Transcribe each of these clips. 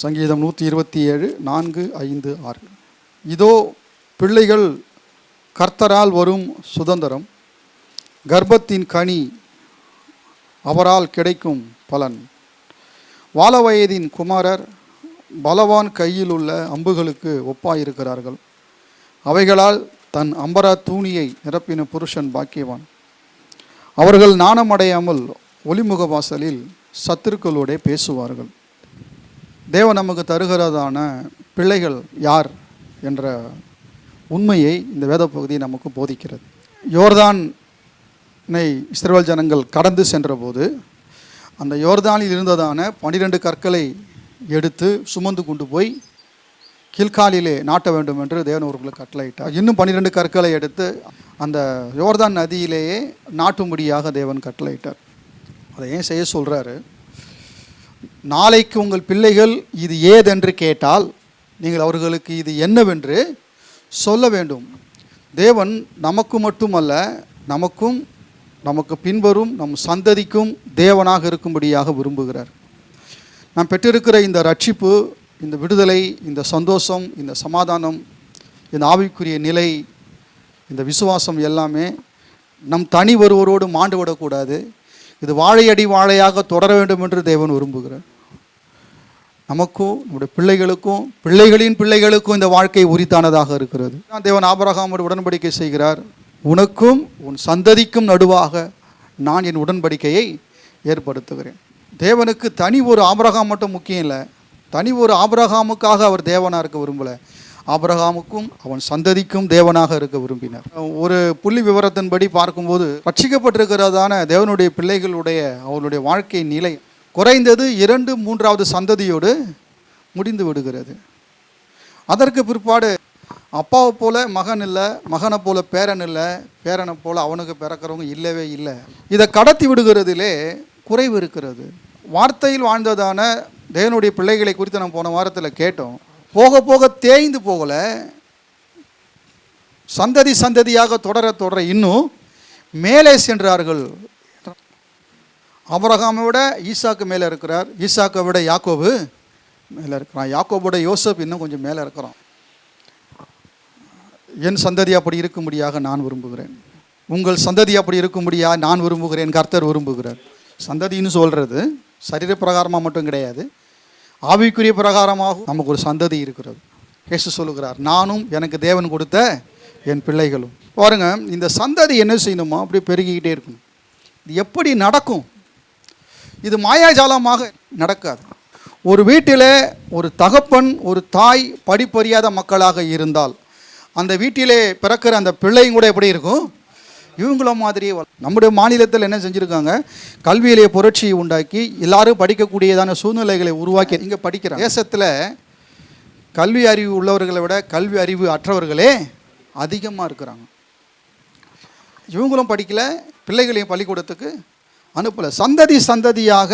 சங்கீதம் நூற்றி இருபத்தி ஏழு நான்கு ஐந்து ஆறு. இதோ பிள்ளைகள் கர்த்தரால் வரும் சுதந்திரம் கர்ப்பத்தின் கனி அவரால் கிடைக்கும் பலன். வாலவயதின் குமாரர் பலவான் கையில் உள்ள அம்புகளுக்கு ஒப்பாயிருக்கிறார்கள். அவைகளால் தன் அம்பரா தூணியை நிரப்பின புருஷன் பாக்கியவான். அவர்கள் நாணமடையாமல் ஒளிமுக வாசலில் சத்துருக்களோட பேசுவார்கள். தேவன் நமக்கு தருகிறதான பிள்ளைகள் யார் என்ற உண்மையை இந்த வேத பகுதி நமக்கு போதிக்கிறது. யோர்தானை இஸ்ரேல் ஜனங்கள் கடந்து சென்றபோது அந்த யோர்தானில் இருந்ததான பனிரெண்டு கற்களை எடுத்து சுமந்து கொண்டு போய் கில்காலிலே நாட்ட வேண்டும் என்று தேவன் அவர்களுக்கு கட்டளையிட்டார். இன்னும் பன்னிரெண்டு கற்களை எடுத்து அந்த யோர்தான் நதியிலேயே நாட்டும்படியாக தேவன் கட்டளையிட்டார். அதை ஏன் செய்ய சொல்கிறாரு நாளைக்கு உங்கள் பிள்ளைகள் இது ஏதென்று கேட்டால் நீங்கள் அவர்களுக்கு இது என்னவென்று சொல்ல வேண்டும். தேவன் நமக்கு மட்டுமல்ல நமக்கும் நமக்கு பின்வரும் நம் சந்ததிக்கும் தேவனாக இருக்கும்படியாக விரும்புகிறார். நாம் பெற்றிருக்கிற இந்த ரட்சிப்பு இந்த விடுதலை இந்த சந்தோஷம் இந்த சமாதானம் இந்த ஆவிக்குரிய நிலை இந்த விசுவாசம் எல்லாமே நம் தனி ஒருவரோடு மாண்டு விடக்கூடாது. இது வாழையடி வாழையாக தொடர வேண்டும் என்று தேவன் விரும்புகிறார். நமக்கும் நம்முடைய பிள்ளைகளுக்கும் பிள்ளைகளின் பிள்ளைகளுக்கும் இந்த வாழ்க்கை உரித்தானதாக இருக்கிறது. நான் தேவன் ஆபரகாமோடு உடன்படிக்கை செய்கிறார். உனக்கும் உன் சந்ததிக்கும் நடுவாக நான் என் உடன்படிக்கையை ஏற்படுத்துகிறேன். தேவனுக்கு தனி ஒரு ஆபரகாம் மட்டும் முக்கியம் இல்லை. தனி ஒரு ஆபரகாமுக்காக அவர் தேவனாக இருக்க விரும்பலை. ஆபரகாமுக்கும் அவன் சந்ததிக்கும் தேவனாக இருக்க விரும்பினார். ஒரு புள்ளி விவரத்தின்படி பார்க்கும்போது ரட்சிக்கப்பட்டிருக்கிறதான தேவனுடைய பிள்ளைகளுடைய அவருடைய வாழ்க்கை நிலை குறைந்தது இரண்டு மூன்றாவது சந்ததியோடு முடிந்து விடுகிறது. அதற்கு பிற்பாடு அப்பாவை போல மகன் இல்லை மகனை போல பேரன் இல்லை பேரனை போல அவனுக்கு பிறக்கிறவங்க இல்லவே இல்லை. இதை கடத்தி விடுகிறதிலே குறைவு இருக்கிறது. வார்த்தையில் வாழ்ந்ததான தேவனுடைய பிள்ளைகளை குறித்து நம்ம போன வாரத்தில் கேட்டோம். போக போக தேய்ந்து போகலை. சந்ததி சந்ததியாக தொடர தொடர இன்னும் மேலே சென்றார்கள். அபரகாமை விட ஈசாக்கு மேலே இருக்கிறார். ஈசாக்கை விட யாக்கோபு மேலே இருக்கிறான். யாக்கோபோட யோசப் இன்னும் கொஞ்சம் மேலே இருக்கிறான். என் சந்ததி அப்படி இருக்கும்படியாக நான் விரும்புகிறேன். உங்கள் சந்ததி அப்படி இருக்கும்படியாக நான் விரும்புகிறேன் கர்த்தர் விரும்புகிறார். சந்ததின்னு சொல்கிறது சரீர பிரகாரமாக மட்டும் கிடையாது. ஆவிக்குரிய பிரகாரமாகவும் நமக்கு ஒரு சந்ததி இருக்கிறது. இயேசு சொல்லுகிறார் நானும் எனக்கு தேவன் கொடுத்த என் பிள்ளைகளும். பாருங்க இந்த சந்ததி என்ன செய்யணுமா அப்படியே பெருகிக்கிட்டே இருக்கணும். இது எப்படி நடக்கும்? இது மாயாஜாலமாக நடக்காது. ஒரு வீட்டில் ஒரு தகப்பன் ஒரு தாய் படிப்பறியாத மக்களாக இருந்தால் அந்த வீட்டிலே பிறக்கிற அந்த பிள்ளையும் கூட எப்படி இருக்கும்? இவங்கள மாதிரியே நம்முடைய மாநிலத்தில் என்ன செஞ்சுருக்காங்க? கல்வியிலே புரட்சியை உண்டாக்கி எல்லாரும் படிக்கக்கூடியதான சூழ்நிலைகளை உருவாக்கி இங்கே படிக்கிற தேசத்தில் கல்வி அறிவு உள்ளவர்களை விட கல்வி அறிவு அற்றவர்களே அதிகமாக இருக்கிறாங்க. இவங்களும் படிக்கல பிள்ளைகளையும் பள்ளிக்கூடத்துக்கு அனுப்பலை. சந்ததி சந்ததியாக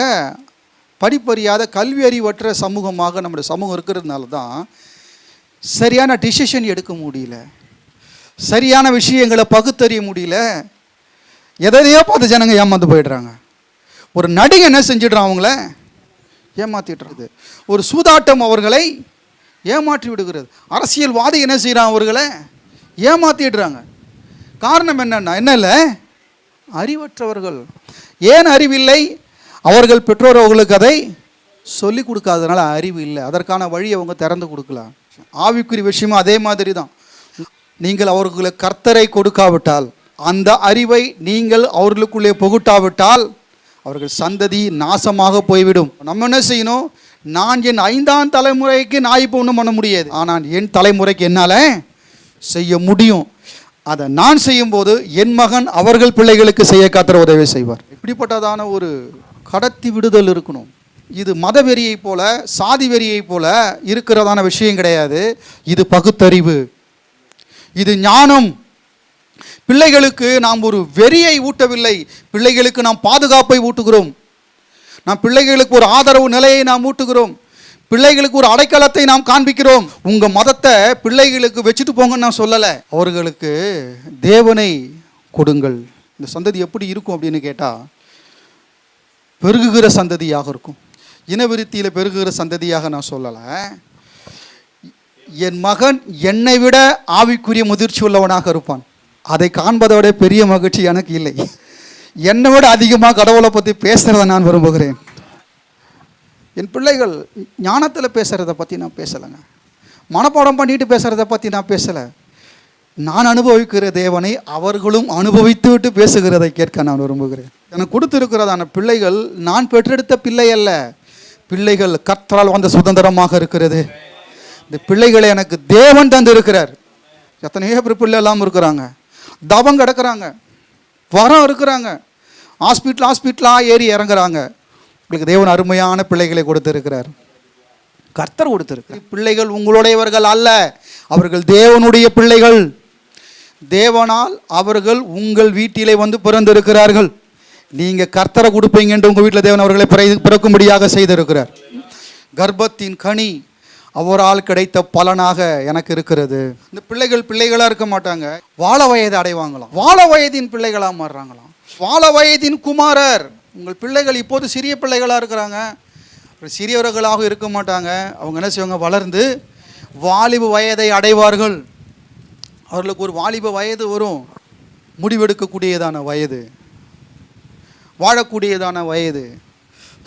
படிப்பறியாத கல்வி அறிவற்ற சமூகமாக நம்முடைய சமூகம் இருக்கிறதுனால தான் சரியான டிசிஷன் எடுக்க முடியல. சரியான விஷயங்களை பகுத்தறிய முடியல. எதையோ பார்த்து ஜனங்க ஏமாந்து போயிடுறாங்க. ஒரு நடிகை என்ன செஞ்சிடுறான் அவங்கள? ஏமாத்திடுறது ஒரு சூதாட்டம் அவர்களை ஏமாற்றி விடுகிறது. அரசியல்வாதி என்ன செய்கிறான் அவர்களை? ஏமாத்திடுறாங்க. காரணம் என்னன்னா என்ன இல்லை? அறிவற்றவர்கள். ஏன் அறிவில்லை? அவர்கள் பெற்றோர் அவர்களுக்கு அதை சொல்லி கொடுக்காதனால அறிவு இல்லை. அதற்கான வழி அவங்க திறந்து கொடுக்கலாம். ஆவிக்குறி விஷயமும் அதே மாதிரி தான் நீங்கள் அவர்களுக்கு கர்த்தரை கொடுக்காவிட்டால் அந்த அறிவை நீங்கள் அவர்களுக்குள்ளே புகுட்டாவிட்டால் அவர்கள் சந்ததி நாசமாக போய்விடும். நம்ம என்ன செய்யணும்? நான் என் ஐந்தாம் தலைமுறைக்கு நான் இப்போ ஒன்றும் பண்ண முடியாது. ஆனால் என் தலைமுறைக்கு என்னால் செய்ய முடியும். அதை நான் செய்யும்போது என் மகன் அவர்கள் பிள்ளைகளுக்கு செய்ய காத்திர உதவி செய்வார். இப்படிப்பட்டதான ஒரு கடத்தி விடுதல் இருக்கணும். இது மதவெறியை போல சாதி வெறியை போல இருக்கிறதான விஷயம் கிடையாது. இது பகுத்தறிவு. இது ஞானம். பிள்ளைகளுக்கு நாம் ஒரு வெறியை ஊட்டவில்லை. பிள்ளைகளுக்கு நாம் பாதுகாப்பை ஊட்டுகிறோம். நாம் பிள்ளைகளுக்கு ஒரு ஆதரவு நிலையை நாம் ஊட்டுகிறோம். பிள்ளைகளுக்கு ஒரு அடைக்கலத்தை நாம் காண்பிக்கிறோம். உங்கள் மதத்தை பிள்ளைகளுக்கு வச்சுட்டு போங்கன்னு நான் சொல்லலை. அவர்களுக்கு தேவனை கொடுங்கள். இந்த சந்ததி எப்படி இருக்கும் அப்படின்னு கேட்டால் பெருகுகிற சந்ததியாக இருக்கும். இனவிருத்தியில் பெருகுகிற சந்ததியாக நான் சொல்லலை. என் மகன் என்னை விட ஆவிக்குரிய முதிர்ச்சி உள்ளவனாக இருப்பான். அதை காண்பதை விட பெரிய மகிழ்ச்சி எனக்கு இல்லை. என்னை விட அதிகமாக கடவுளை பற்றி பேசுகிறத நான் விரும்புகிறேன். என் பிள்ளைகள் ஞானத்தில் பேசுகிறத பற்றி நான் பேசலைங்க. மனப்பாடம் பண்ணிட்டு பேசுகிறத பற்றி நான் பேசலை. நான் அனுபவிக்கிற தேவனை அவர்களும் அனுபவித்து விட்டு பேசுகிறதை கேட்க நான் விரும்புகிறேன். எனக்கு கொடுத்துருக்கிறதான பிள்ளைகள் நான் பெற்றெடுத்த பிள்ளை அல்ல. பிள்ளைகள் கற்றால் வந்த சுதந்திரமாக இருக்கிறது. இந்த பிள்ளைகளை எனக்கு தேவன் தந்திருக்கிறார். எத்தனையோ பேர் பிள்ளை எல்லாம் இருக்கிறாங்க. தவம் கிடக்குறாங்க. வரம் இருக்கிறாங்க. ஹாஸ்பிட்டல் ஹாஸ்பிட்டலாக ஏறி இறங்குறாங்க. உங்களுக்கு தேவன் அருமையான பிள்ளைகளை கொடுத்துருக்கிறார். கர்த்தர் கொடுத்திருக்கிறார். பிள்ளைகள் உங்களுடையவர்கள் அல்ல. அவர்கள் தேவனுடைய பிள்ளைகள். தேவனால் அவர்கள் உங்கள் வீட்டிலே வந்து பிறந்திருக்கிறார்கள். நீங்கள் கர்த்தரை கொடுப்பீங்க என்று உங்கள் வீட்டில் தேவன் அவர்களை பிறக்கும்படியாக செய்திருக்கிறார். கர்ப்பத்தின் கனி அவரால் கிடைத்த பலனாக எனக்கு இருக்கிறது. இந்த பிள்ளைகள் பிள்ளைகளாக இருக்க மாட்டாங்க. வாழ வயது அடைவாங்களாம். வாழ வயதின் பிள்ளைகளாக மாறுறாங்களாம். வாழ வயதின் குமாரர். உங்கள் பிள்ளைகள் இப்போது சிறிய பிள்ளைகளாக இருக்கிறாங்க. சிறியவர்களாக இருக்க மாட்டாங்க. அவங்க என்ன செய்வாங்க? வளர்ந்து வாலிப வயதை அடைவார்கள். அவர்களுக்கு ஒரு வாலிப வயது வரும். முடிவெடுக்கக்கூடியதான வயது. வாழக்கூடியதான வயது.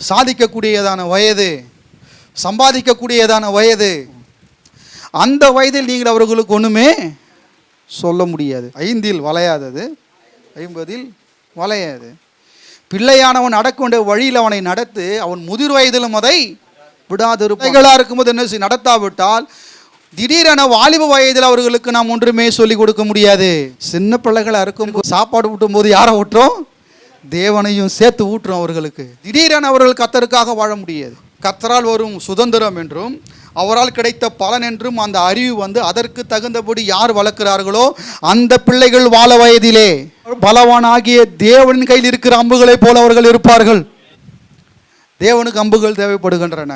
சாதிக்கக்கூடியதான வயது. சம்பாதிக்கக்கூடியதான வயது. அந்த வயதில் நீங்கள் அவர்களுக்கு ஒன்றுமே சொல்ல முடியாது. ஐந்தில் வளையாதது ஐம்பதில் வளையாது. பிள்ளையானவன் நடக்க வேண்டிய வழியில் அவனை நடத்து அவன் முதிர் வயதிலும் அதை விடாதிரு இருக்கும்போது என்ன நடத்தாவிட்டால் திடீரென வாலிப வயதில் அவர்களுக்கு நாம் ஒன்றுமே சொல்லிக் கொடுக்க முடியாது. சின்ன பிள்ளைகளாக இருக்கும் சாப்பாடு ஊட்டும் போது யாரை ஊட்டுறோம்? தேவனையும் சேர்த்து ஊட்டுறோம் அவர்களுக்கு. திடீரென அவர்கள் கத்தருக்காக வாழ முடியாது. கத்தரால் வரும் சுதந்திரம் என்றும் அவரால் கிடைத்த பலன் என்றும் அந்த அறிவு வந்து அதற்கு தகுந்தபடி யார் வளர்க்கிறார்களோ அந்த பிள்ளைகள் வாழ வயதிலே. பலவானாகிய தேவனின் கையில் இருக்கிற அம்புகளைப் போல அவர்கள் இருப்பார்கள். தேவனுக்கு அம்புகள் தேவைப்படுகின்றன.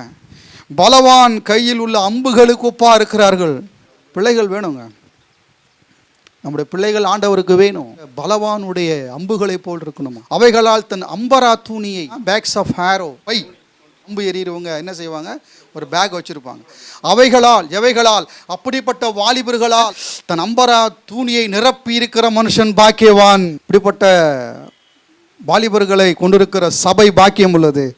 பலவான் கையில் உள்ள அம்புகளுக்கு ஒப்பா இருக்கிறார்கள். பிள்ளைகள் வேணுங்க. நம்முடைய பிள்ளைகள் ஆண்டவருக்கு வேணும். பலவானுடைய அம்புகளை போல் இருக்கணுமா. அவைகளால் தன் அம்பரா தூணியை பேக்ஸ் ஆஃப் ஹேரோ பை அம்பு எறிகிறவங்க என்ன செய்வாங்க? ஒரு பேக் வச்சுருப்பாங்க. அவைகளால் எவைகளால்? அப்படிப்பட்ட வாலிபர்களால் தன் அம்பரா தூணியை நிரப்பி இருக்கிற மனுஷன் பாக்கியவான். இப்படிப்பட்ட வாலிபர்களை கொண்டிருக்கிற சபை பாக்கியம் உள்ளது.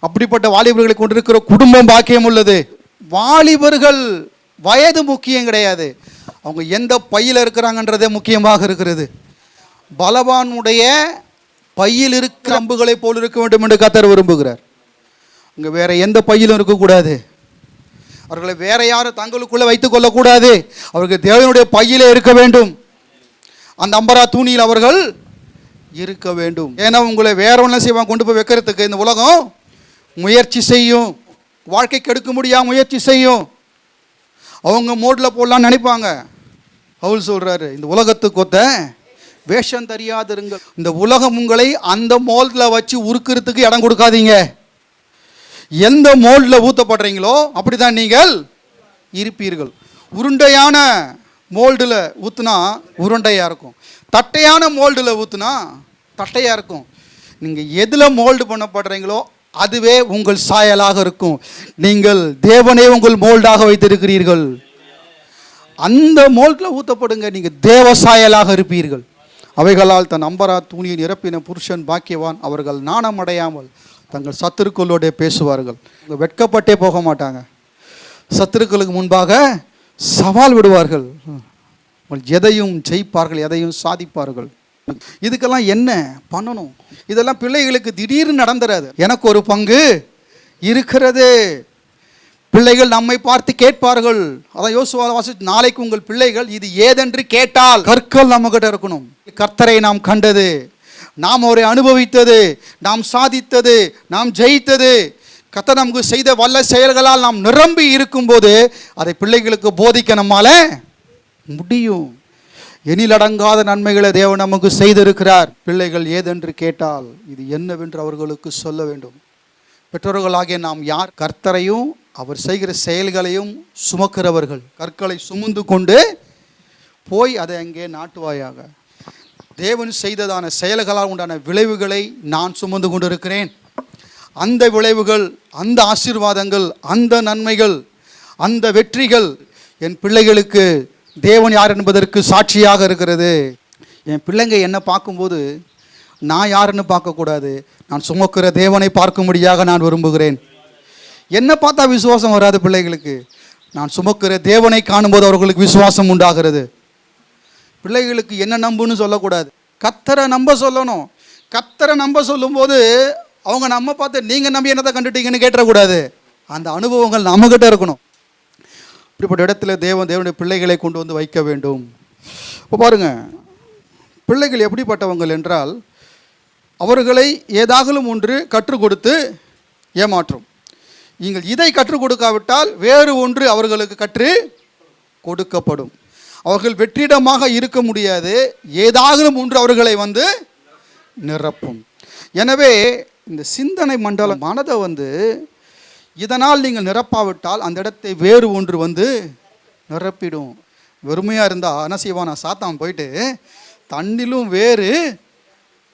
அப்படிப்பட்ட வாலிபர்களை கொண்டிருக்கிற குடும்பம் பாக்கியம் உள்ளது. வாலிபர்கள் வயது முக்கியம் கிடையாது. அவங்க எந்த பையில் இருக்கிறாங்கன்றதே முக்கியமாக இருக்கிறது. பலவானுடைய பையில் இருக்கிற அம்புகளை போல் இருக்க வேண்டும் என்று கத்தர் விரும்புகிறார். இங்கே வேறு எந்த பையிலும் இருக்கக்கூடாது. அவர்களை வேற யாரும் தங்களுக்குள்ளே வைத்துக் கொள்ளக்கூடாது. அவர்கள் தேவனுடைய பையிலே இருக்க வேண்டும். அந்த அம்பரா தூணியில் அவர்கள் இருக்க வேண்டும். ஏன்னா உங்களை வேற ஒன்றும் செய்வான் கொண்டு போய் வைக்கிறதுக்கு இந்த உலகம் முயற்சி செய்யும். வாழ்க்கை கெடுக்க முடியாமல் முயற்சி செய்யும். அவங்க மோட்டில் போடலாம்னு நினைப்பாங்க. அவள் சொல்கிறாரு இந்த உலகத்துக்கு ஒத்த வேஷம் தெரியாதிருங்கள். இந்த உலகம் உங்களை அந்த மோல்டில் வச்சு உருக்குறதுக்கு இடம் கொடுக்காதீங்க. எந்த மோல்டில் ஊற்றப்படுறீங்களோ அப்படிதான் நீங்கள் இருப்பீர்கள். உருண்டையான மோல்டில் ஊற்றுனா உருண்டையாக இருக்கும். தட்டையான மோல்டில் ஊற்றுனா தட்டையாக இருக்கும். நீங்கள் எதில் மோல்டு பண்ணப்படுறீங்களோ அதுவே உங்கள் சாயலாக இருக்கும். நீங்கள் தேவனே உங்கள் மோல்டாக வைத்திருக்கிறீர்கள். அந்த மோல்டில் ஊற்றப்படுங்க நீங்கள் தேவ சாயலாக இருப்பீர்கள். அவைகளால் தன் அம்பரா துணியின் நிரப்பின புருஷன் பாக்கியவான். அவர்கள் நாணம் அடையாமல் தங்கள் சத்துருக்களோட பேசுவார்கள். வெட்கப்பட்டே போக மாட்டாங்க. சத்துருக்களுக்கு முன்பாக சவால் விடுவார்கள். எதையும் ஜெயிப்பார்கள் எதையும் சாதிப்பார்கள். இதுக்கெல்லாம் என்ன பண்ணணும்? இதெல்லாம் பிள்ளைகளுக்கு திடீர்னு நடந்துறாது எனக்கு ஒரு பங்கு இருக்கிறது. பிள்ளைகள் நம்மை பார்த்து கேட்பார்கள். அதான் யோசுவா வாசி நாளைக்கு உங்கள் பிள்ளைகள் இது ஏதென்று கேட்டால் கற்கள் நம்மகிட்ட இருக்கணும். கர்த்தரை நாம் கண்டது. நாம் அவரை அனுபவித்தது நாம் சாதித்தது நாம் ஜெயித்தது. கத்த நமக்கு செய்த வல்ல செயல்களால் நாம் நிரம்பி இருக்கும்போது அதை பிள்ளைகளுக்கு போதிக்க நம்மால முடியும். எனிலடங்காத நன்மைகளை தேவன் நமக்கு செய்திருக்கிறார். பிள்ளைகள் ஏதென்று கேட்டால் இது என்னவென்று அவர்களுக்கு சொல்ல வேண்டும். பெற்றோர்களாகிய நாம் யார்? கர்த்தரையும் அவர் செய்கிற செயல்களையும் சுமக்கிறவர்கள். கற்களை சுமந்து கொண்டு போய் அதை அங்கே நாட்டுவாயாக. தேவன் செய்ததான செயல்களால் உண்டான விளைவுகளை நான் சுமந்து கொண்டிருக்கிறேன். அந்த விளைவுகள் அந்த ஆசீர்வாதங்கள் அந்த நன்மைகள் அந்த வெற்றிகள் என் பிள்ளைகளுக்கு தேவன் யார் என்பதற்கு சாட்சியாக இருக்கிறது. என் பிள்ளைங்க என்ன பார்க்கும்போது நான் யாருன்னு பார்க்கக்கூடாது. நான் சுமக்கிற தேவனை பார்க்கும்படியாக நான் விரும்புகிறேன். என்ன பார்த்தா விசுவாசம் வராது பிள்ளைகளுக்கு. நான் சுமக்கிற தேவனை காணும்போது அவர்களுக்கு விசுவாசம் உண்டாகிறது. பிள்ளைகளுக்கு என்ன நம்புன்னு சொல்லக்கூடாது. கத்தரை நம்ப சொல்லணும். கத்தரை நம்ப சொல்லும்போது அவங்க நம்ம பார்த்து நீங்கள் நம்பி என்னத்தை கண்டுட்டீங்கன்னு கேட்டக்கூடாது அந்த அனுபவங்கள் நம்மக்கிட்ட இருக்கணும். இப்படிப்பட்ட இடத்துல தேவன் தேவனுடைய பிள்ளைகளை கொண்டு வந்து வைக்க வேண்டும். இப்போ பாருங்க பிள்ளைகள் எப்படிப்பட்டவங்கள் என்றால் அவர்களை ஏதாகலும் ஒன்று கற்றுக் கொடுத்து ஏமாற்றும். நீங்கள் இதை கற்றுக் கொடுக்காவிட்டால் வேறு ஒன்று அவர்களுக்கு கற்று கொடுக்கப்படும். அவர்கள் வெற்றிடமாக இருக்க முடியாது. ஏதாகலும் ஒன்று அவர்களை வந்து நிரப்பும். எனவே இந்த சிந்தனை மண்டலம் மனதை வந்து இதனால் நீங்கள் நிரப்பாவிட்டால் அந்த இடத்தை வேறு ஒன்று வந்து நிரப்பிடும். வெறுமையாக இருந்தால் என்ன செய்வான்? நான் சாத்தான் போயிட்டு தண்ணிலும் வேறு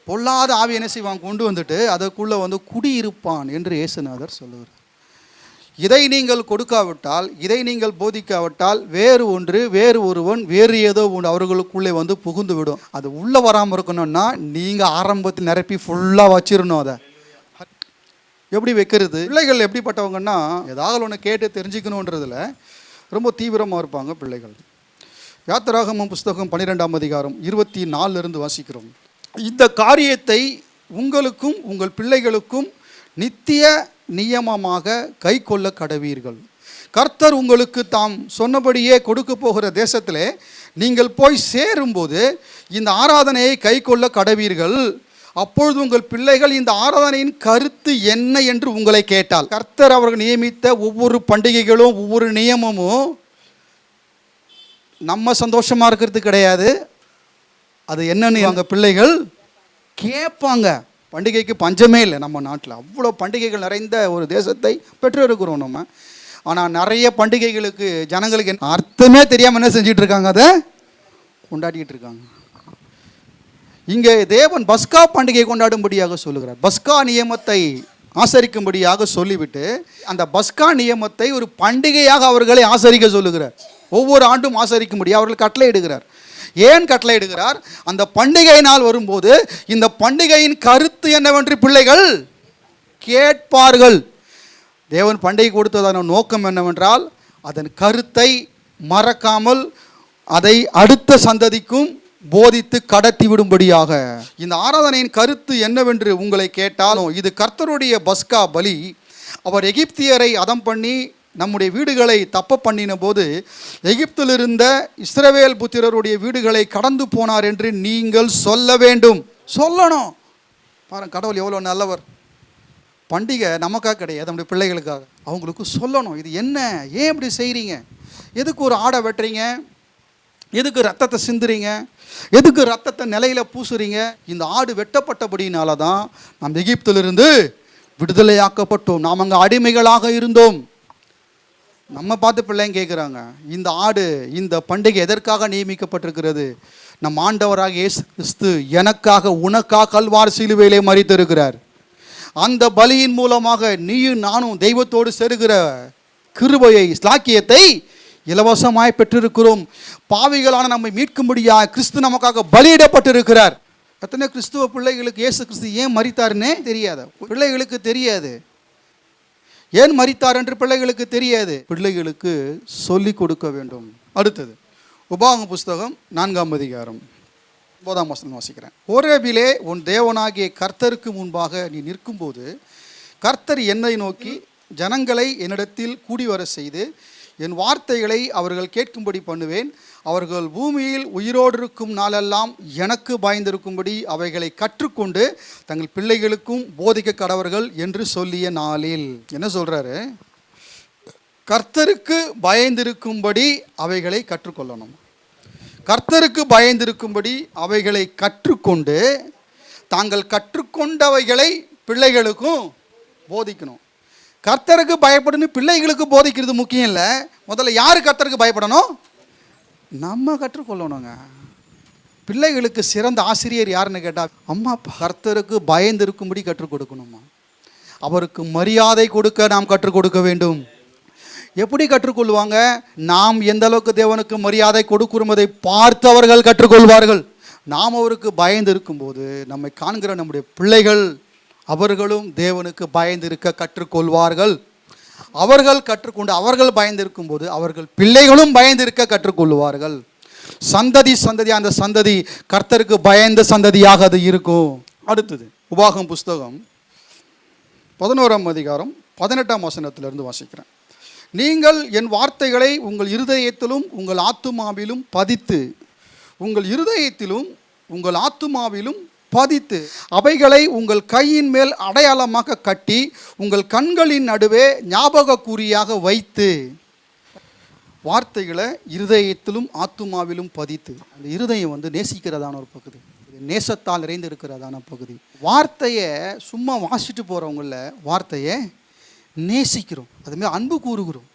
பொல்லாத ஆவி என்ன செய்வான்? கொண்டு வந்துட்டு அதற்குள்ளே வந்து குடியிருப்பான் என்று இயேசுநாதர் சொல்லுவார் இதை நீங்கள் கொடுக்காவிட்டால் இதை நீங்கள் போதிக்காவிட்டால் வேறு ஒன்று வேறு ஒருவன் வேறு ஏதோ ஒன்று அவர்களுக்குள்ளே வந்து புகுந்து விடும் அது உள்ளே வராமல் இருக்கணும்னா நீங்கள் ஆரம்பத்தில் நிரப்பி ஃபுல்லாக வச்சிடணும் அதை. எப்படி வைக்கிறது? பிள்ளைகள் எப்படிப்பட்டவங்கன்னா ஏதாவது ஒன்று கேட்டு தெரிஞ்சுக்கணுன்றதுல ரொம்ப தீவிரமாக இருப்பாங்க பிள்ளைகள். யாத்திராகமம் புஸ்தகம் பன்னிரெண்டாம் அதிகாரம் இருபத்தி நாலுலேருந்து வாசிக்கிறோம். இந்த காரியத்தை உங்களுக்கும் உங்கள் பிள்ளைகளுக்கும் நித்திய நியமமாக கை கொள்ள கடவீர்கள். கர்த்தர் உங்களுக்கு தாம் சொன்னபடியே கொடுக்க போகிற தேசத்திலே நீங்கள் போய் சேரும்போது இந்த ஆராதனையை கை கொள்ள கடவீர்கள். அப்பொழுது உங்கள் பிள்ளைகள் இந்த ஆராதனையின் கருத்து என்ன என்று உங்களை கேட்டால் கர்த்தர் அவர்கள் நியமித்த ஒவ்வொரு பண்டிகைகளும் ஒவ்வொரு நியமமும் நம்ம சந்தோஷமாக இருக்கிறது கிடையாது. அது என்னன்னு எங்கள் பிள்ளைகள் கேட்பாங்க. பண்டிகைக்கு பஞ்சமே இல்லை நம்ம நாட்டில். அவ்வளோ பண்டிகைகள் நிறைந்த ஒரு தேசத்தை பெற்றிருக்கிறோம் நம்ம. ஆனால் நிறைய பண்டிகைகளுக்கு ஜனங்களுக்கு அர்த்தமே தெரியாமல் என்ன செஞ்சிட்டு இருக்காங்க அதை? கொண்டாடிட்டு இருக்காங்க. இங்கே தேவன் பஸ்கா பண்டிகை கொண்டாடும்படியாக சொல்லுகிறார். பஸ்கா நியமத்தை ஆசரிக்கும்படியாக சொல்லிவிட்டு அந்த பஸ்கா நியமத்தை ஒரு பண்டிகையாக அவர்களை ஆசரிக்க சொல்லுகிறார். ஒவ்வொரு ஆண்டும் ஆசரிக்கும்படி அவர்கள் கட்டளை இடுகிறார். ஏன் கட்டளையிடுகிறார்? அந்த பண்டிகை நாள் வரும்போது இந்த பண்டிகையின் கருத்து என்னவென்று பிள்ளைகள் கேட்பார்கள். தேவன் பண்டிகை கொடுத்ததான நோக்கம் என்னவென்றால் அதன் கருத்தை மறக்காமல் அதை அடுத்த சந்ததிக்கும் போதித்து கடத்தி விடும்படியாக. இந்த ஆராதனையின் கருத்து என்னவென்று உங்களை கேட்டாலும் இது கர்த்தருடைய பஸ்கா பலி. அவர் எகிப்தியரை அதம் பண்ணி நம்முடைய வீடுகளை தப்ப பண்ணின போது எகிப்தில் இருந்த இஸ்ரவேல் புத்திரருடைய வீடுகளை கடந்து போனார் என்று நீங்கள் சொல்ல வேண்டும். சொல்லணும். பாருங்க கடவுள் எவ்வளோ நல்லவர். பண்டிகை நமக்காக கிடையாது நம்முடைய பிள்ளைகளுக்காக. அவங்களுக்கு சொல்லணும் இது என்ன? ஏன் இப்படி செய்கிறீங்க எதுக்கு ஒரு ஆடை வெட்டுறீங்க? எதுக்கு ரத்தத்தை சிந்துறீங்க? எதுக்கு ரத்தத்தை நிலையில பூசுறீங்க? இந்த ஆடு வெட்டப்பட்டபடினால தான் நாம் எகிப்திலிருந்து விடுதலையாக்கப்பட்டோம். நாம் அங்கே அடிமைகளாக இருந்தோம். நம்ம பார்த்து பிள்ளைங்க கேட்குறாங்க இந்த ஆடு இந்த பண்டிகை எதற்காக நியமிக்கப்பட்டிருக்கிறது? நம் ஆண்டவராக இயேசு கிறிஸ்து எனக்காக உனக்காக கல்வார் சிலுவையிலே மறித்திருக்கிறார் அந்த பலியின் மூலமாக நீயும் நானும் தெய்வத்தோடு செருகிற கிருபையை ஸ்லாக்கியத்தை இலவசமாய் பெற்றிருக்கிறோம். பாவிகளான நம்மை மீட்கும்படியா கிறிஸ்து நமக்காக பலியிடப்பட்டிருக்கிறார். எத்தனை கிறிஸ்துவ பிள்ளைகளுக்கு இயேசு கிறிஸ்து ஏன் மறித்தாருன்னே தெரியாது. பிள்ளைகளுக்கு தெரியாது. ஏன் மறித்தார் என்று பிள்ளைகளுக்கு தெரியாது? பிள்ளைகளுக்கு சொல்லிக் கொடுக்க வேண்டும். அடுத்தது உபாங்க புஸ்தகம் நான்காம் அதிகாரம் ஒன்பதாம் வசனம் வாசிக்கிறேன். ஓரேபிலே உன் தேவனாகிய கர்த்தருக்கு முன்பாக நீ நிற்கும்போது கர்த்தர் என்னை நோக்கி ஜனங்களை என்னிடத்தில் கூடி வர செய்து என் வார்த்தைகளை அவர்கள் கேட்கும்படி பண்ணுவேன். அவர்கள் பூமியில் உயிரோடு இருக்கும் நாளெல்லாம் எனக்கு பாய்ந்திருக்கும்படி அவைகளை கற்றுக்கொண்டு தங்கள் பிள்ளைகளுக்கும் போதிக்க கடவர்கள் என்று சொல்லிய நாளில். என்ன சொல்கிறாரு கர்த்தருக்கு பயந்திருக்கும்படி அவைகளை கற்றுக்கொள்ளணும். கர்த்தருக்கு பயந்திருக்கும்படி அவைகளை கற்றுக்கொண்டு தாங்கள் கற்றுக்கொண்டவைகளை பிள்ளைகளுக்கும் போதிக்கணும். கர்த்தருக்கு பயப்படணும் பிள்ளைகளுக்கு போதிக்கிறது முக்கியம் இல்லை. முதல்ல யார் கர்த்தருக்கு பயப்படணும்? நம்ம கற்றுக்கொள்ளணுங்க. பிள்ளைகளுக்கு சிறந்த ஆசிரியர் யாருன்னு கேட்டால் அம்மா கர்த்தருக்கு பயந்திருக்கும்படி கற்றுக் கொடுக்கணுமா? அவருக்கு மரியாதை கொடுக்க நாம் கற்றுக் கொடுக்க வேண்டும். எப்படி கற்றுக்கொள்வாங்க நாம் எந்த அளவுக்கு தேவனுக்கு மரியாதை கொடுக்கிறோமதை பார்த்தவர்கள் கற்றுக்கொள்வார்கள். நாம் அவருக்கு பயந்து இருக்கும்போது நம்மை காண்கிற நம்முடைய பிள்ளைகள் அவர்களும் தேவனுக்கு பயந்து இருக்க கற்றுக்கொள்வார்கள். அவர்கள் கற்றுக்கொண்டு அவர்கள் பயந்து இருக்கும்போது அவர்கள் பிள்ளைகளும் பயந்து இருக்க கற்றுக்கொள்வார்கள். சந்ததி சந்ததி அந்த சந்ததி கர்த்தருக்கு பயந்த சந்ததியாக அது இருக்கும். அடுத்தது உபாகம் புஸ்தகம் பதினோராம் அதிகாரம் பதினெட்டாம் வசனத்திலிருந்து வாசிக்கிறேன். நீங்கள் என் வார்த்தைகளை உங்கள் இருதயத்திலும் உங்கள் ஆத்துமாவிலும் பதித்து உங்கள் இருதயத்திலும் உங்கள் ஆத்துமாவிலும் பதித்து அவைகளை உங்கள் கையின் மேல் அடையாளமாக கட்டி உங்கள் கண்களின் நடுவே ஞாபக கூறியாக வைத்து. வார்த்தைகளை இருதயத்திலும் ஆத்துமாவிலும் பதித்து. அந்த இருதயம் வந்து நேசிக்கிறதான ஒரு பகுதி. நேசத்தால் நிறைந்து இருக்கிறதான பகுதி. வார்த்தையை சும்மா வாசிட்டு போகிறவங்கள வார்த்தையை நேசிக்கிறோம். அதுமாரி அன்பு கூறுகிறோம்.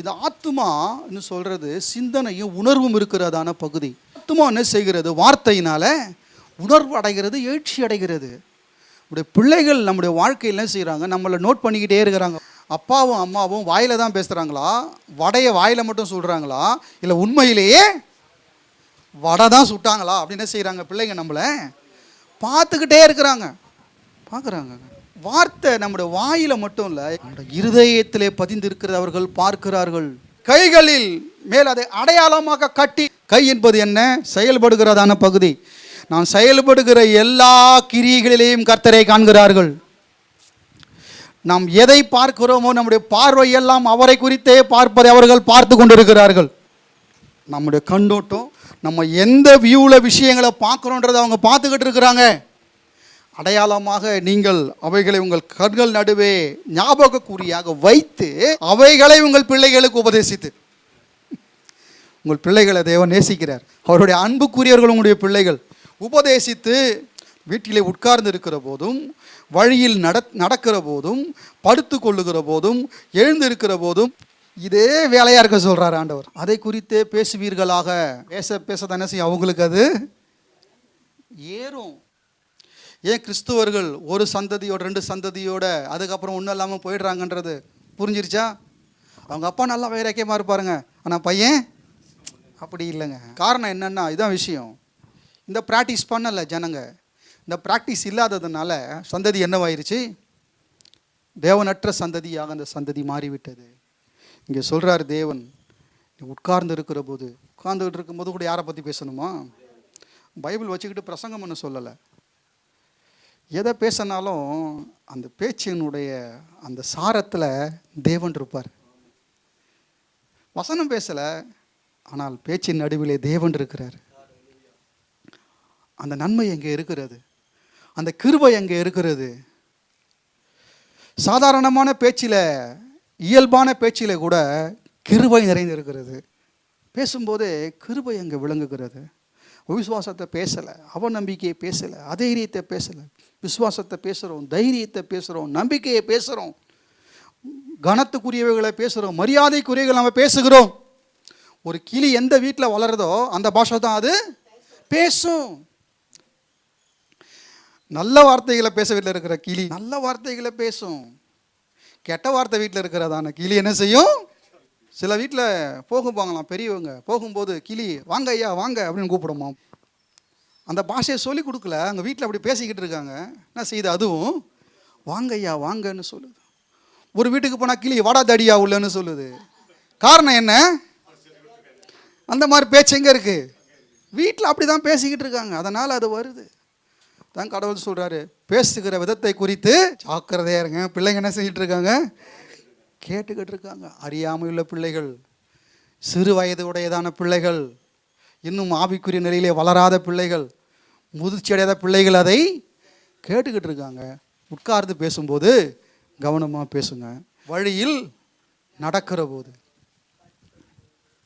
இது ஆத்துமான்னு சொல்கிறது சிந்தனையும் உணர்வும் இருக்கிறதான பகுதி. ஆத்மா என்ன செய்கிறது? வார்த்தையினால உணர்வு அடைகிறது எழுச்சி அடைகிறது. நம்முடைய பிள்ளைகள் நம்முடைய வாழ்க்கையில் என்ன செய்கிறாங்க நம்மளை நோட் பண்ணிக்கிட்டே இருக்கிறாங்க. அப்பாவும் அம்மாவும் வாயில் தான் பேசுகிறாங்களா வடையை வாயில மட்டும் சொல்கிறாங்களா இல்லை உண்மையிலேயே வடை தான் சுட்டாங்களா? அப்படின்னு என்ன செய்கிறாங்க பிள்ளைங்க நம்மளை? பார்த்துக்கிட்டே இருக்கிறாங்க. பார்க்குறாங்க. வார்த்தை நம்முடைய வாயில் மட்டும் இல்லை நம்முடைய இருதயத்திலே பதிந்திருக்கிறது அவர்கள் பார்க்கிறார்கள். கைகளில் மேல் அதை அடையாளமாக கட்டி கை என்பது என்ன? செயல்படுகிறதான பகுதி. நாம் செயல்படுகிற எல்லா கிரிகளிலேயும் கர்த்தரை காண்கிறார்கள். நாம் எதை பார்க்கிறோமோ நம்முடைய பார்வை எல்லாம் அவரை குறித்தே பார்ப்பதை அவர்கள் பார்த்து கொண்டிருக்கிறார்கள். நம்முடைய கண்ணோட்டம் நம்ம எந்த வியூவில் விஷயங்களை பார்க்குறோன்றதை அவங்க பார்த்துக்கிட்டு இருக்கிறாங்க. அடையாளமாக நீங்கள் அவைகளை உங்கள் கண்கள் நடுவே ஞாபக குறியாக வைத்து அவைகளை உங்கள் பிள்ளைகளுக்கு உபதேசித்து. உங்கள் பிள்ளைகளை தேவன் நேசிக்கிறார். அவருடைய அன்புக்குரியவர்கள் உங்களுடைய பிள்ளைகள். உபதேசித்து வீட்டிலே உட்கார்ந்து இருக்கிற போதும் வழியில் நட நடக்கிற போதும் படுத்து கொள்ளுகிற போதும் எழுந்து இருக்கிற போதும் இதே வேலையாக இருக்க சொல்கிறார் ஆண்டவர். அதை குறித்தே பேசுவீர்களாக. பேச பேச தானே செய்யும் அவங்களுக்கு அது? ஏறும். ஏன் கிறிஸ்துவர்கள் ஒரு சந்ததியோட ரெண்டு சந்ததியோட அதுக்கப்புறம் ஒன்றும் இல்லாமல் போயிடுறாங்கன்றது புரிஞ்சிருச்சா? அவங்க அப்பா நல்லா வைராக்கியமாக இருப்பாருங்க. ஆனால் பையன் அப்படி இல்லைங்க. காரணம் என்னென்னா இதுதான் விஷயம். இந்த ப்ராக்டிஸ் பண்ணலை ஜனங்க. இந்த ப்ராக்டிஸ் இல்லாததுனால சந்ததி என்னவாயிருச்சு? தேவனற்ற சந்ததியாக அந்த சந்ததி மாறிவிட்டது. இங்கே சொல்கிறார் தேவன் உட்கார்ந்து இருக்கிற போது உட்கார்ந்துக்கிட்டு இருக்கும்போது கூட யாரை பற்றி பேசணுமா? பைபிள் வச்சுக்கிட்டு பிரசங்கம் ஒன்று சொல்லலை. எதை பேசினாலும் அந்த பேச்சினுடைய அந்த சாரத்தில் தேவன் இருப்பார். வசனம் பேசலை ஆனால் பேச்சின் நடுவிலே தேவன் இருக்கிறார். அந்த நன்மை எங்கே இருக்கிறது? அந்த கிருபை எங்கே இருக்கிறது? சாதாரணமான பேச்சில் இயல்பான பேச்சில் கூட கிருபை நிறைந்து இருக்கிறது. பேசும்போதே கிருபை அங்கே விளங்குகிறது? விசுவாசத்தை பேசலை அவநம்பிக்கையை பேசலை அதைரியத்தை பேசலை. விசுவாசத்தை பேசுகிறோம் தைரியத்தை பேசுகிறோம் நம்பிக்கையை பேசுகிறோம் கனத்துக்குரியவைகளை பேசுகிறோம் மரியாதைக்குரியவைகளை நம்ம பேசுகிறோம். ஒரு கிளி எந்த வீட்டில் வளருதோ அந்த பாஷை தான் அது பேசும். நல்ல வார்த்தைகளை பேச வீட்டில் இருக்கிற கிளி நல்ல வார்த்தைகளை பேசும். கெட்ட வார்த்தை வீட்டில் இருக்கிறதான கிளி என்ன செய்யும்? சில வீட்டில் போகும் போங்களாம் பெரியவங்க போகும்போது கிளி வாங்க ஐயா வாங்க அப்படின்னு கூப்பிடுமா அந்த பாஷையை சொல்லி கொடுக்கல அங்கே வீட்டில் அப்படி பேசிக்கிட்டு இருக்காங்க. என்ன செய்யுது? அதுவும் வாங்க ஐயா வாங்கன்னு சொல்லுது. ஒரு வீட்டுக்கு போனால் கிளி வாடா தடியா உள்ளன்னு சொல்லுது. காரணம் என்ன? அந்த மாதிரி பேச்சு எங்கே இருக்குது வீட்டில் அப்படி தான் பேசிக்கிட்டு இருக்காங்க. அதனால் அது வருது. தான் கடவுள் சொல்கிறாரு பேசுகிற விதத்தை குறித்து ஜாக்கிரதையா இருங்க. பிள்ளைங்க என்ன செஞ்சுட்டு இருக்காங்க? கேட்டுக்கிட்டு இருக்காங்க. அறியாமல் உள்ள பிள்ளைகள் சிறு வயது உடையதான பிள்ளைகள் இன்னும் ஆவிக்குரிய நிலையிலே வளராத பிள்ளைகள் முதிர்ச்சி அடையாத பிள்ளைகள் அதை கேட்டுக்கிட்டு இருக்காங்க. உட்கார்ந்து பேசும்போது கவனமாக பேசுங்க. வழியில் நடக்கிற போது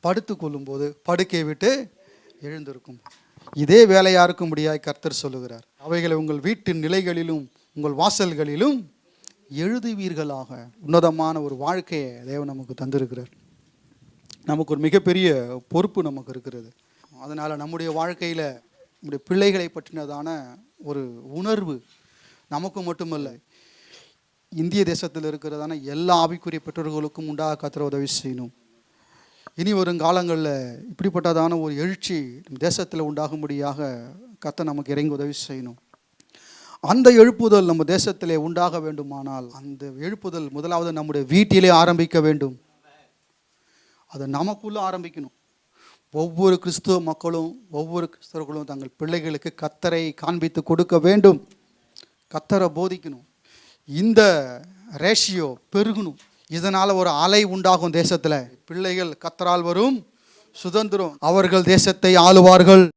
படுத்து கொள்ளும்போது படுக்கை விட்டு எழுந்திருக்கும். இதே வேலை யாருக்கும் முடியாய் கர்த்தர் சொல்லுகிறார். அவைகளை உங்கள் வீட்டின் நிலைகளிலும் உங்கள் வாசல்களிலும் எழுதுவீர்களாக. உன்னதமான ஒரு வாழ்க்கையை தேவன் நமக்கு தந்திருக்கிறார். நமக்கு ஒரு மிகப்பெரிய பொறுப்பு நமக்கு இருக்கிறது. அதனால் நம்முடைய வாழ்க்கையில் நம்முடைய பிள்ளைகளை பற்றினதான ஒரு உணர்வு நமக்கு மட்டுமல்ல இந்திய தேசத்தில் இருக்கிறதான எல்லா ஆவிக்குரிய பெற்றோர்களுக்கும் உண்டாக கத்திர உதவி செய்யணும். இனி வரும் காலங்களில் இப்படிப்பட்டதான ஒரு எழுச்சி தேசத்தில் உண்டாகும்படியாக கத்த நமக்கு இறங்கி உதவி செய்யணும். அந்த எழுப்புதல் நம்ம தேசத்திலே உண்டாக வேண்டுமானால் அந்த எழுப்புதல் முதலாவது நம்முடைய வீட்டிலே ஆரம்பிக்க வேண்டும். அதை நமக்குள்ளே ஆரம்பிக்கணும். ஒவ்வொரு கிறிஸ்துவ மக்களும் ஒவ்வொரு கிறிஸ்தவர்களும் தங்கள் பிள்ளைகளுக்கு கத்தரை காண்பித்து கொடுக்க வேண்டும். கத்தரை போதிக்கணும். இந்த ரேஷியோ பெருகணும். இதனால் ஒரு அலை உண்டாகும் தேசத்தில் பிள்ளைகள் கத்தரால் வரும் சுதந்திரம். அவர்கள் தேசத்தை ஆளுவார்கள்.